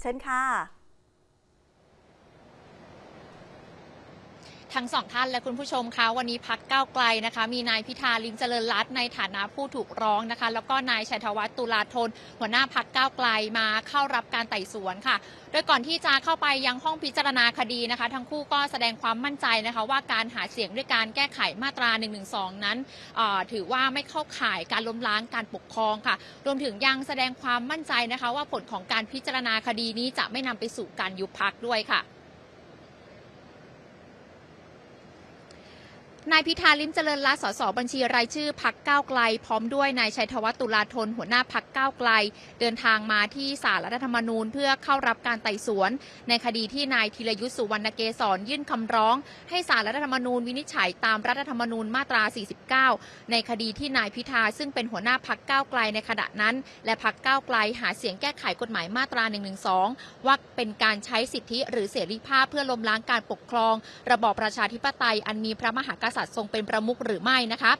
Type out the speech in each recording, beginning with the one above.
เชิญค่ะ ทั้งสองท่านและคุณผู้ชมคะวันนี้พักก้าวไกลนะคะ มีนายพิธาลิมเจริญรัตน์ในฐานะผู้ถูกร้องนะคะ แล้วก็นายชัยธวัฒน์ตุลาธนหัวหน้าพักก้าวไกลมาเข้ารับการไต่สวนค่ะ โดยก่อนที่จะเข้าไปยังห้องพิจารณาคดีนะคะ ทั้งคู่ก็แสดงความมั่นใจนะคะ ว่าการหาเสียงด้วยการแก้ไขมาตรา1นึนั้นเอ่อถือว่าไม่เข้าข่ายการล้มล้างการปกครองค่ะ รวมถึงยังแสดงความมั่นใจนะคะ ว่าผลของการพิจารณาคดีนี้จะไม่นำไปสู่การยุบพักด้วยค่ะ นายพิธาลิมเจริญรัตสสบัญชีรายชื่อพักก้าวไกล พร้อมด้วยนายชัยธวัฒน์ตุลาธนหัวหน้าพักก้าวไกล เดินทางมาที่ศาลรัฐธรรมนูญ เพื่อเข้ารับการไต่สวน ในคดีที่นายธีรยุทธสุวรรณเกษรยื่นคำร้อง ให้ศาลรัฐธรรมนูญวินิจฉัยตามรัฐธรรมนูญมาตรา 49 ในคดีที่นายพิธาซึ่งเป็นหัวหน้าพักก้าวไกลในขณะนั้น และพักก้าวไกลหาเสียงแก้ไขกฎหมายมาตรา 112 ว่าเป็นการใช้สิทธิหรือเสรีภาพเพื่อล้มล้างการปกครอง ระบอบประชาธิปไตยอันมีพระมหากษัตริย์ทรงเป็นประมุขหรือไม่นะคะ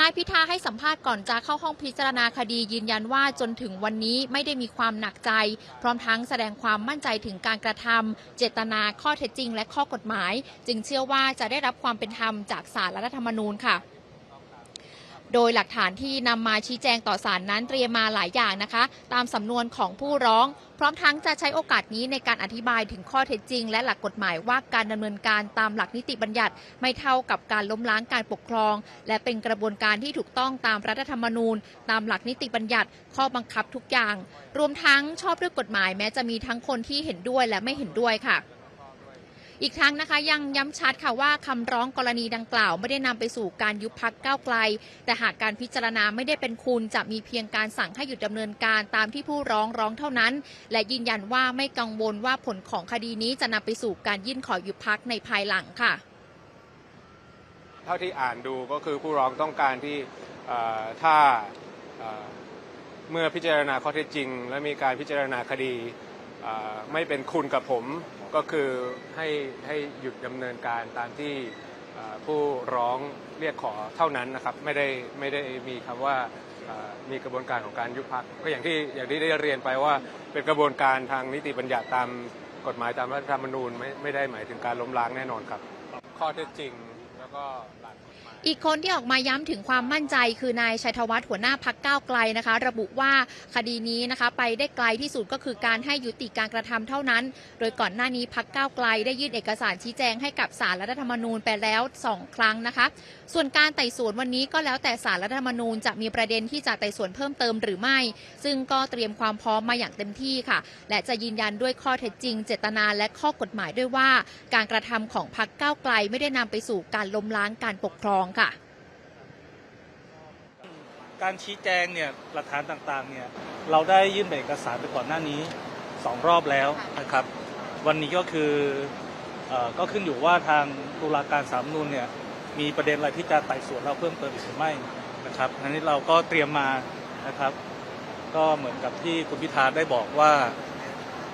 นายพิธาให้สัมภาษณ์ก่อนจะเข้าห้องพิจารณาคดียืนยันว่าจนถึงวันนี้ไม่ได้มีความหนักใจ พร้อมทั้งแสดงความมั่นใจถึงการกระทำเจตนาข้อเท็จจริง และข้อกฎหมาย จึงเชื่อว่าจะได้รับความเป็นธรรมจากศาลรัฐธรรมนูญค่ะ โดยหลักฐานที่นำมาชี้แจงต่อศาลนั้นเตรียมมาหลายอย่างนะคะ ตามสำนวนของผู้ร้อง พร้อมทั้งจะใช้โอกาสนี้ในการอธิบายถึงข้อเท็จจริง และหลักกฎหมายว่าการดำเนินการตามหลักนิติบัญญัติ ไม่เท่ากับการล้มล้างการปกครอง และเป็นกระบวนการที่ถูกต้องตามรัฐธรรมนูญ ตามหลักนิติบัญญัติ ข้อบังคับทุกอย่าง รวมทั้งชอบด้วยกฎหมายแม้จะมีทั้งคนที่เห็นด้วยและไม่เห็นด้วยค่ะ อีกทั้งนะคะยังย้ำชัดค่ะว่าคำร้องกรณีดังกล่าว ไม่ได้นำไปสู่การยุบพักก้าวไกล แต่หากการพิจารณาไม่ได้เป็นคุณจะมีเพียงการสั่งให้หยุดดำเนินการตามที่ผู้ร้องร้องเท่านั้น และยืนยันว่าไม่กังวลว่าผลของคดีนี้จะนำไปสู่การยื่นขอยุบพักในภายหลังค่ะ เท่าที่อ่านดูก็คือผู้ร้องต้องการที่ถ้าเมื่อพิจารณาข้อเท็จจริง และมีการพิจารณาคดี ไม่เป็นคุณกับผมก็คือให้ให้หยุดดำเนินการตามที่ผู้ร้องเรียกขอเท่านั้นนะครับ ไม่ได้ไม่ได้มีคำว่ามีกระบวนการของการยุบพักก็อย่างที่อย่างที่ได้เรียนไปว่าเป็นกระบวนการทางนิติบัญญัติตามกฎหมายตามรัฐธรรมนูญไม่ไม่ได้หมายถึงการล้มล้างแน่นอนครับ ข้อเท็จจริงแล้วก็หลัก อีกคนที่ออกมาย้ำถึงความมั่นใจคือนายชัยธวัฒน์หัวหน้าพักก้าวไกลนะคะ ระบุว่าคดีนี้นะคะไปได้ไกลที่สุดก็คือการให้ยุติการกระทำเท่านั้น โดยก่อนหน้านี้พักก้าวไกลได้ยื่นเอกสารชี้แจงให้กับสารรัฐธรรมนูญไปแล้ว 2 ครั้งนะคะ ส่วนการไต่สวนวันนี้ก็แล้วแต่สารรัฐธรรมนูญจะมีประเด็นที่จะไต่สวนเพิ่มเติมหรือไม่ ซึ่งก็เตรียมความพร้อมมาอย่างเต็มที่ค่ะ และจะยืนยันด้วยข้อเท็จจริง เจตนาและข้อกฎหมายด้วยว่า การกระทำของพักก้าวไกลไม่ได้นำไปสู่การล้มล้างการปกครองค่ะ การชี้แจงเนี่ยหลักฐานต่างๆเนี่ยเราได้ยื่นแบบเอกสารไปก่อนหน้านี้สองรอบแล้วนะครับ วันนี้ก็คือเออก็ขึ้นอยู่ว่าทางตุลาการสามนูนเนี่ยมีประเด็นอะไรที่จะไต่สวนเราเพิ่มเติมอีกหรือไม่นะครับอันนี้เราก็เตรียมมานะครับ ก็เหมือนกับที่คุณพิธาได้บอกว่า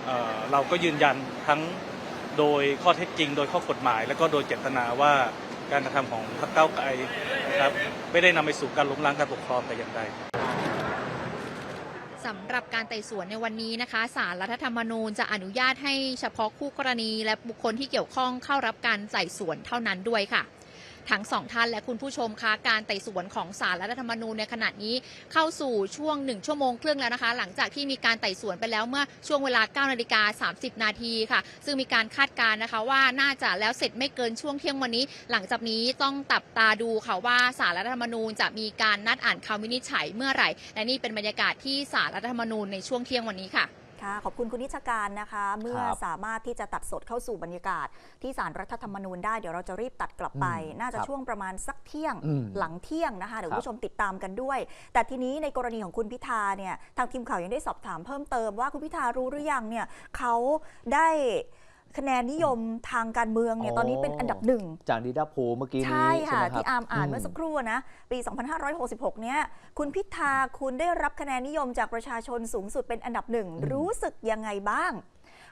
เอ่อเราก็ยืนยันทั้งโดยข้อเท็จจริง โดยข้อกฎหมาย และก็โดยเจตนาว่า การกระทำของพรรคเก้าวไกลนะครับ ไม่ได้นำไปสู่การล้มล้างการปกครองแต่อย่างใด สำหรับการไต่สวนในวันนี้นะคะศาลรัฐธรรมนูญจะอนุญาตให้เฉพาะคู่กรณี และบุคคลที่เกี่ยวข้องเข้ารับการไต่สวนเท่านั้นด้วยค่ะ ทั้งสองท่านและคุณผู้ชมคะการไต่สวนของศาลรัฐธรรมนูญในขณะนี้เข้าสู่ช่วง 1 ชั่วโมงครึ่งแล้วนะคะ หลังจากที่มีการไต่สวนไปแล้วเมื่อช่วงเวลา 9 นาฬิกา 30 นาทีค่ะ ซึ่งมีการคาดการณ์นะคะว่าน่าจะแล้วเสร็จไม่เกินช่วงเที่ยงวันนี้ หลังจากนี้ต้องตับตาดูค่ะว่าศาลรัฐธรรมนูญจะมีการนัดอ่านคำวินิจฉัยเมื่อไหร่ และนี่เป็นบรรยากาศที่ศาลรัฐธรรมนูญในช่วงเที่ยงวันนี้ค่ะ ค่ะขอบคุณคุณนิชการนะคะ เมื่อครับสามารถที่จะตัดสดเข้าสู่บรรยากาศ ที่สารรัฐธรรมนูญได้เดี๋ยวเราจะรีบตัดกลับไปอืมน่าจะครับช่วงประมาณสักเที่ยงอืมหลังเที่ยงนะคะเดี๋ยวครัคุบณผู้ชมติดตามกันด้วย แต่ทีนี้ในกรณีของคุณพิธาเนี่ยทางทีมข่าวยังได้สอบถามเพิ่มเติมว่าคุณพิธารู้หรือยังเนี่ยเขาได้ คะแนนนิยมทางการเมืองเนี่ยอ๋อตอนนี้เป็นอันดับหนึ่ง จากดีด้าโพลเมื่อกี้นี้ใช่ค่ะไหมรับที่อาร์มอ่านเมื่อสักครู่นะ ปี 2566 เนี้ยคุณพิธาคุณได้รับคะแนนนิยมจากประชาชนสูงสุดเป็นอันดับหนึ่ง รู้สึกยังไงบ้าง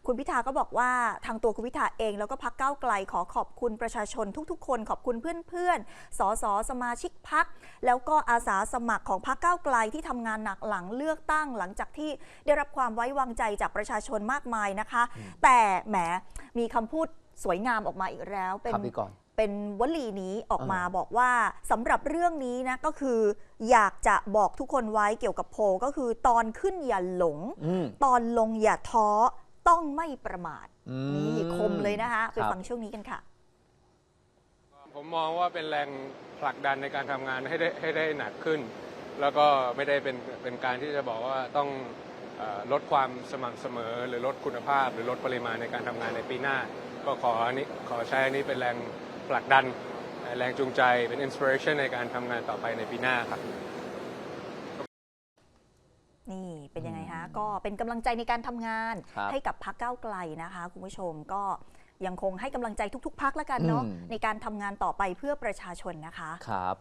คุณพิธาก็บอกว่าทางตัวคุณพิธาเองแล้วก็พักก้าวไกลขอขอบคุณประชาชนทุก ๆ คน ขอบคุณเพื่อนๆสสสมาชิกพัก แล้วก็อาสาสมัครของพักก้าวไกลที่ทำงานหนักหลังเลือกตั้งหลังจากที่ได้รับความไว้วางใจจากประชาชนมากมายนะคะ แต่แหมมีคำพูดสวยงามออกมาอีกแล้วเป็นครับพี่ก่อนเป็นวลีนี้ออกมาเออบอกว่าสำหรับเรื่องนี้นะก็คืออยากจะบอกทุกคนไว้เกี่ยวกับโพลก็คือตอนขึ้นอย่าหลงอืมตอนลงอย่าท้อ ต้องไม่ประมาทอืมนี่คมเลยนะคะไปครับฟังช่วงนี้กันค่ะ ผมมองว่าเป็นแรงผลักดันในการทำงานให้ได้ให้ได้หนักขึ้น แล้วก็ไม่ได้เป็นเป็นการที่จะบอกว่าต้องเออลดความสม่ำเสมอ หรือลดคุณภาพ หรือลดปริมาณในการทำงานในปีหน้า ก็ขออันนี้ขอใช้อันนี้เป็นแรงผลักดัน แรงจูงใจเป็นอินสปิเรชันในการทำงานต่อไปในปีหน้าครับ นี่เป็นยังไงคะ ก็เป็นกำลังใจในการทำงานครับให้กับพักก้าวไกลนะคะคุณผู้ชมก็ยังคงให้กำลังใจทุก ๆ พักแล้วกันเนาะอืมในการทำงานต่อไปเพื่อประชาชนนะคะครับ